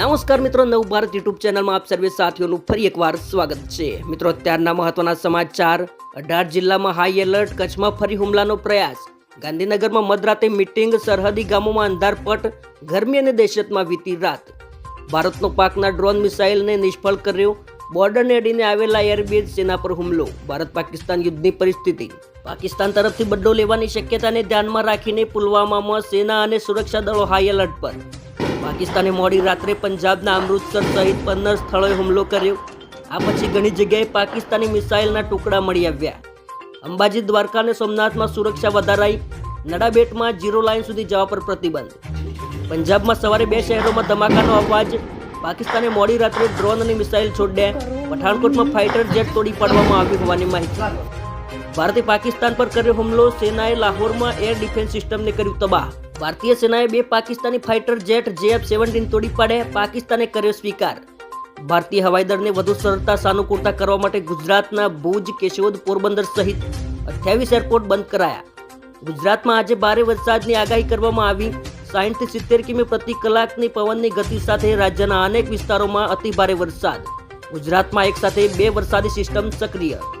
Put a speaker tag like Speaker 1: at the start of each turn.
Speaker 1: નમસ્કાર મિત્રો, નવ ભારત યુટ્યુબ ચેનલમાં આપ સર્વે સાથીઓનું ફરી એકવાર સ્વાગત છે. મિત્રો, અત્યારના મહત્વના સમાચાર. અઢાર જિલ્લામાં હાઈ એલર્ટ કચ્છમાં ફરી હુમલાનો પ્રયાસ. ગાંધીનગરમાં મધરાતે મીટિંગ, સરહદી ગામોમાં અંધારપટ, ગરમી અને દહેશતમાં વીતી રાત. ભારતનો પાકના ડ્રોન મિસાઇલને નિષ્ફળ કર્યો. બોર્ડરને અડીને આવેલા એરબેઝ સેના પર હુમલો. ભારત પાકિસ્તાન યુદ્ધની પરિસ્થિતિ. પાકિસ્તાન તરફથી બડ્ડો લેવાની શક્યતાને ધ્યાનમાં રાખીને પુલવામામાં સેના અને સુરક્ષા દળો હાઈ એલર્ટ પર. પાકિસ્તાને મોડી રાત્રે પંજાબના અમૃતસર સહિત પંદર સ્થળોએ હુમલો કર્યો. આ પછી ઘણી જગ્યાએ પાકિસ્તાની મિસાઇલના ટુકડા મળી આવ્યા. અંબાજી દ્વારકા અને સોમનાથમાં સુરક્ષા વધારાઈ નડાબેટમાં જીરો લાઇન સુધી જવા પર પ્રતિબંધ. પંજાબમાં સવારે બે શહેરોમાં ધમાકાનો અવાજ, પાકિસ્તાને મોડી રાત્રે ડ્રોન અને મિસાઇલ છોડ્યા. પઠાણકોટમાં ફાઇટર જેટ તોડી પાડવામાં આવ્યું હોવાની માહિતી. ભારતે પાકિસ્તાન પર કર્યો હુમલો, સેનાએ લાહોરમાં એર ડિફેન્સ સિસ્ટમને કર્યું તબાહ. ભારતીય સેનાએ બે Pakistani fighter jet JF seventeen તોડી પાડ્યા. પાકિસ્તાને કર્યો સ્વીકાર. ભારતીય હવાઈ દળને વધુ સરળતા સાનુકૂળતા કરવા માટે ગુજરાતના ભુજ, કેશોદ, પોરબંદર સહિત અઠ્યાવીસ એરપોર્ટ બંધ કરાયા. ગુજરાતમાં આજે ભારે વરસાદની આગાહી કરવામાં આવી. સાહીઠથી સિત્તેર કિમી પ્રતિ કલાકની પવનની ગતિ સાથે રાજ્યના અનેક વિસ્તારોમાં અતિભારે વરસાદ. ગુજરાતમાં એક સાથે બે વરસાદી સિસ્ટમ સક્રિય.